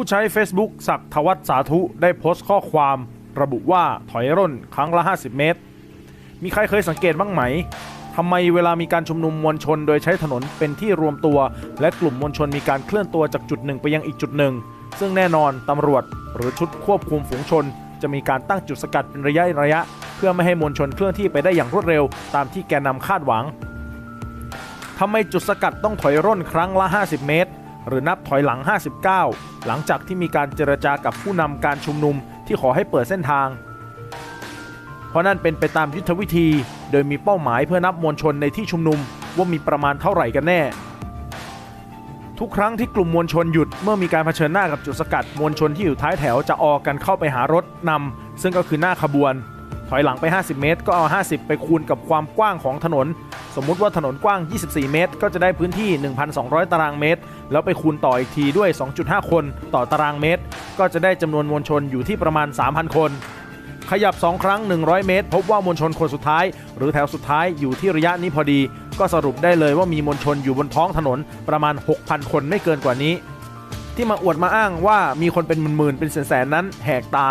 ผู้ใช้ Facebook ศักทวัฒน์สาธุได้โพสต์ข้อความ ระบุว่าถอยร่นครั้งละ 50 เมตร มีใครเคยสังเกตบ้างไหมทำไมเวลามีการชุมนุมมวลชนโดยใช้ถนนเป็นที่รวมตัว และกลุ่มมวลชนมีการเคลื่อนตัวจากจุดหนึ่งไปยังอีกจุดหนึ่ง ซึ่งแน่นอนตำรวจหรือชุดควบคุมฝูงชน จะมีการตั้งจุดสกัดเป็นระยะระยะ เพื่อไม่ให้มวลชนเคลื่อนที่ไปได้อย่างรวดเร็ว ตามที่แกนนำคาดหวังทำไมจุดสกัดต้องถอยร่นครั้งละ 50 เมตร หรือนับถอยหลัง 59 หลังจากที่มีการเจรจากับผู้นำการชุมนุมที่ขอให้เปิดเส้นทาง เพราะนั่นเป็นไปตามยุทธวิธี โดยมีเป้าหมายเพื่อนับมวลชนในที่ชุมนุมว่ามีประมาณเท่าไหร่กันแน่ ทุกครั้งที่กลุ่มมวลชนหยุดเมื่อมีการเผชิญหน้ากับจุดสกัดมวลชนที่อยู่ท้ายแถวจะออกกันเข้าไปหารถนำซึ่งก็คือหน้าขบวน ถอยหลังไป 50 เมตร ก็เอา 50 ไปคูณกับความกว้างของถนน สมมุติว่าถนนกว้าง 24 เมตร ก็จะได้พื้นที่ 1,200 ตารางเมตร แล้วไปคูณต่ออีกทีด้วย 2.5 คนต่อตารางเมตร ก็จะได้จำนวนมวลชนอยู่ที่ประมาณ 3,000 คน ขยับ 2 ครั้ง 100 เมตร พบว่ามวลชนคนสุดท้าย หรือแถวสุดท้ายอยู่ที่ระยะนี้พอดี ก็สรุปได้เลยว่ามีมวลชนอยู่บนท้องถนนประมาณ 6,000 คนไม่เกินกว่านี้ ที่มาอวดมาอ้างว่ามีคนเป็นหมื่นๆเป็นแสนๆนั้นแหกตา